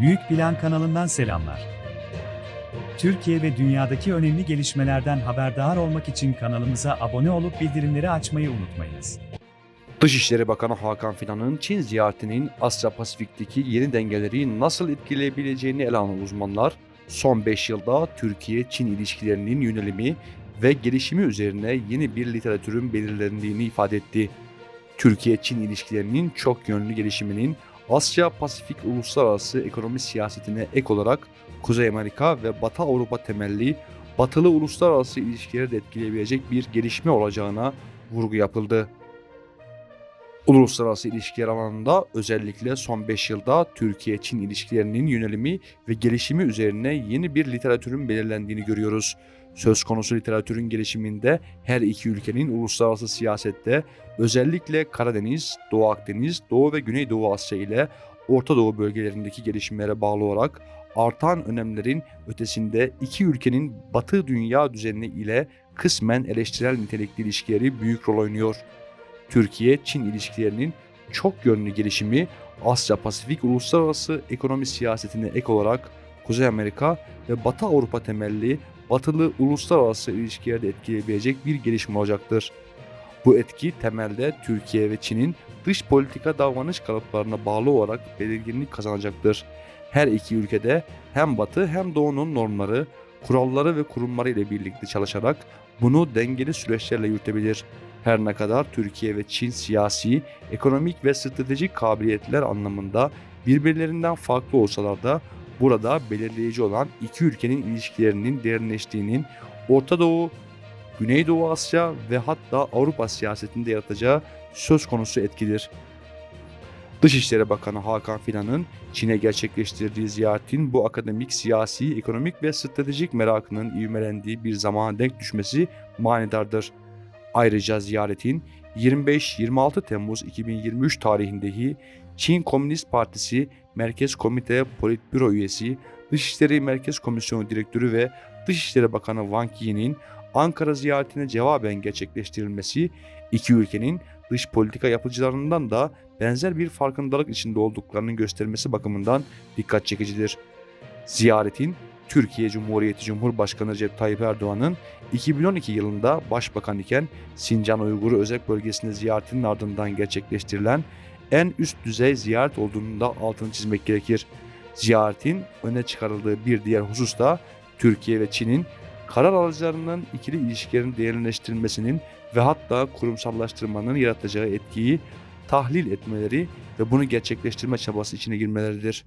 Büyük Plan kanalından selamlar. Türkiye ve dünyadaki önemli gelişmelerden haberdar olmak için kanalımıza abone olup bildirimleri açmayı unutmayınız. Dışişleri Bakanı Hakan Fidan'ın Çin ziyaretinin Asya Pasifik'teki yeni dengeleri nasıl etkileyebileceğini ele alan uzmanlar, son 5 yılda Türkiye-Çin ilişkilerinin yönelimi ve gelişimi üzerine yeni bir literatürün belirlendiğini ifade etti. Türkiye-Çin ilişkilerinin çok yönlü gelişiminin Asya-Pasifik uluslararası ekonomi siyasetine ek olarak Kuzey Amerika ve Batı Avrupa temelli batılı uluslararası ilişkileri de etkileyebilecek bir gelişme olacağına vurgu yapıldı. Uluslararası ilişkiler alanında özellikle son 5 yılda Türkiye-Çin ilişkilerinin yönelimi ve gelişimi üzerine yeni bir literatürün belirlendiğini görüyoruz. Söz konusu literatürün gelişiminde her iki ülkenin uluslararası siyasette özellikle Karadeniz, Doğu Akdeniz, Doğu ve Güneydoğu Asya ile Orta Doğu bölgelerindeki gelişmelere bağlı olarak artan önemlerin ötesinde iki ülkenin Batı dünya düzeni ile kısmen eleştirel nitelikli ilişkileri büyük rol oynuyor. Türkiye-Çin ilişkilerinin çok yönlü gelişimi Asya-Pasifik uluslararası ekonomi siyasetine ek olarak Kuzey Amerika ve Batı Avrupa temelli batılı uluslararası ilişkileri de etkileyebilecek bir gelişme olacaktır. Bu etki temelde Türkiye ve Çin'in dış politika davranış kalıplarına bağlı olarak belirginlik kazanacaktır. Her iki ülkede hem Batı hem Doğu'nun normları, kuralları ve kurumları ile birlikte çalışarak bunu dengeli süreçlerle yürütebilir. Her ne kadar Türkiye ve Çin siyasi, ekonomik ve stratejik kabiliyetler anlamında birbirlerinden farklı olsalar da burada belirleyici olan iki ülkenin ilişkilerinin derinleştiğinin Orta Doğu, Güneydoğu Asya ve hatta Avrupa siyasetinde yaratacağı söz konusu etkidir. Dışişleri Bakanı Hakan Fidan'ın Çin'e gerçekleştirdiği ziyaretin bu akademik, siyasi, ekonomik ve stratejik merakının ivmelendiği bir zamana denk düşmesi manidardır. Ayrıca ziyaretin 25-26 Temmuz 2023 tarihindeki Çin Komünist Partisi Merkez Komite Politbüro üyesi, Dışişleri Merkez Komisyonu Direktörü ve Dışişleri Bakanı Wang Yi'nin Ankara ziyaretine cevaben gerçekleştirilmesi, iki ülkenin dış politika yapıcılarından da benzer bir farkındalık içinde olduklarının göstermesi bakımından dikkat çekicidir. Ziyaretin Türkiye Cumhuriyeti Cumhurbaşkanı Recep Tayyip Erdoğan'ın 2012 yılında başbakan iken Sincan Uyguru Özel Bölgesi'nde ziyaretinin ardından gerçekleştirilen en üst düzey ziyaret olduğunu da altını çizmek gerekir. Ziyaretin öne çıkarıldığı bir diğer husus da Türkiye ve Çin'in karar alıcılarının ikili ilişkilerin derinleştirilmesinin ve hatta kurumsallaştırmanın yaratacağı etkiyi tahlil etmeleri ve bunu gerçekleştirme çabası içine girmeleridir.